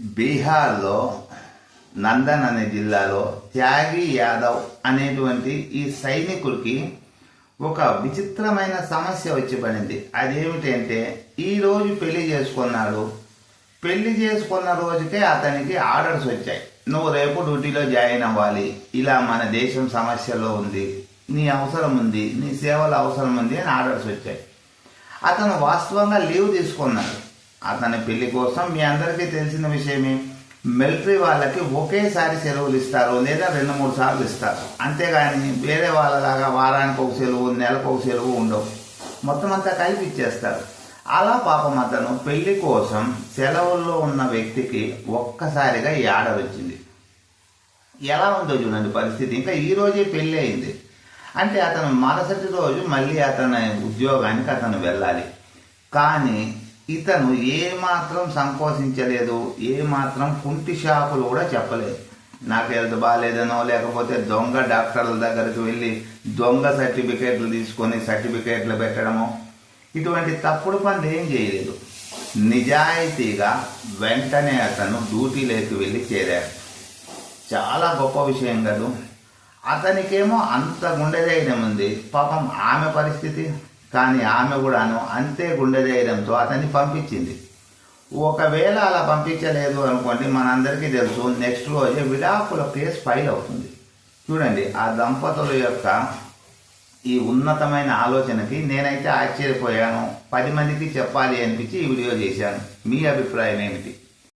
బీహార్లో నందన్ అనే జిల్లాలో త్యాగి యాదవ్ అనేటువంటి ఈ సైనికుడికి ఒక విచిత్రమైన సమస్య వచ్చి పడింది. అదేమిటంటే ఈరోజు పెళ్ళి చేసుకున్నాడు. పెళ్ళి చేసుకున్న రోజుకే అతనికి ఆర్డర్స్ వచ్చాయి. నువ్వు రేపు డ్యూటీలో జాయిన్ అవ్వాలి. ఇలా మన దేశం సమస్యలో ఉంది. నీ అవసరం ఉంది. నీ సేవల అవసరం ఉంది అని ఆర్డర్స్ వచ్చాయి. అతను వాస్తవంగా లీవ్ తీసుకున్నాడు. అతని పెళ్ళి కోసం మీ అందరికీ తెలిసిన విషయమే. మిలిటరీ వాళ్ళకి ఒకేసారి సెలవులు ఇస్తారు. లేదా రెండు మూడు సార్లు ఇస్తారు. అంతేగాని వేరే వాళ్ళలాగా వారానికి ఒక సెలవు నెలకు ఒక సెలవు ఉండవు. మొత్తం అంతా కలిపి ఇచ్చేస్తారు. అలా పాపం అతను పెళ్ళి కోసం సెలవుల్లో ఉన్న వ్యక్తికి ఒక్కసారిగా ఈ ఆర్డర్ వచ్చింది. ఎలా ఉందో చూడండి పరిస్థితి. ఇంకా ఈ రోజే పెళ్ళి అయింది. అంటే అతను మరుసటి రోజు మళ్ళీ అతని ఉద్యోగానికి అతను వెళ్ళాలి. కానీ ఇతను ఏ మాత్రం సంకోచించలేదు ఏ మాత్రం కుంటి షాపులు కూడా చెప్పలేదు. నాకు హెల్త్ బాగాలేదనో లేకపోతే దొంగ డాక్టర్ల దగ్గరికి వెళ్ళి దొంగ సర్టిఫికేట్లు తీసుకొని సర్టిఫికేట్లు పెట్టడమో? ఇటువంటి తప్పుడు పనులు ఏం చేయలేదు. నిజాయితీగా వెంటనే అతను డ్యూటీలోకి వెళ్ళి చేరాడు. చాలా గొప్ప విషయం కదా. అతనికేమో అంత గుండె ధైర్యం ఉంది. పాపం ఆమె పరిస్థితి కానీ ఆమె కూడాను అంతే గుండె ధైర్యంతో అతన్ని పంపించింది. ఒకవేళ అలా పంపించలేదు అనుకోండి మనందరికీ తెలుసు నెక్స్ట్ రోజే విడాకుల కేసు ఫైల్ అవుతుంది. చూడండి ఆ దంపతుల యొక్క ఈ ఉన్నతమైన ఆలోచనకి నేనైతే ఆశ్చర్యపోయాను. పది మందికి చెప్పాలి అనిపించి ఈ వీడియో చేశాను. మీ అభిప్రాయం ఏమిటి?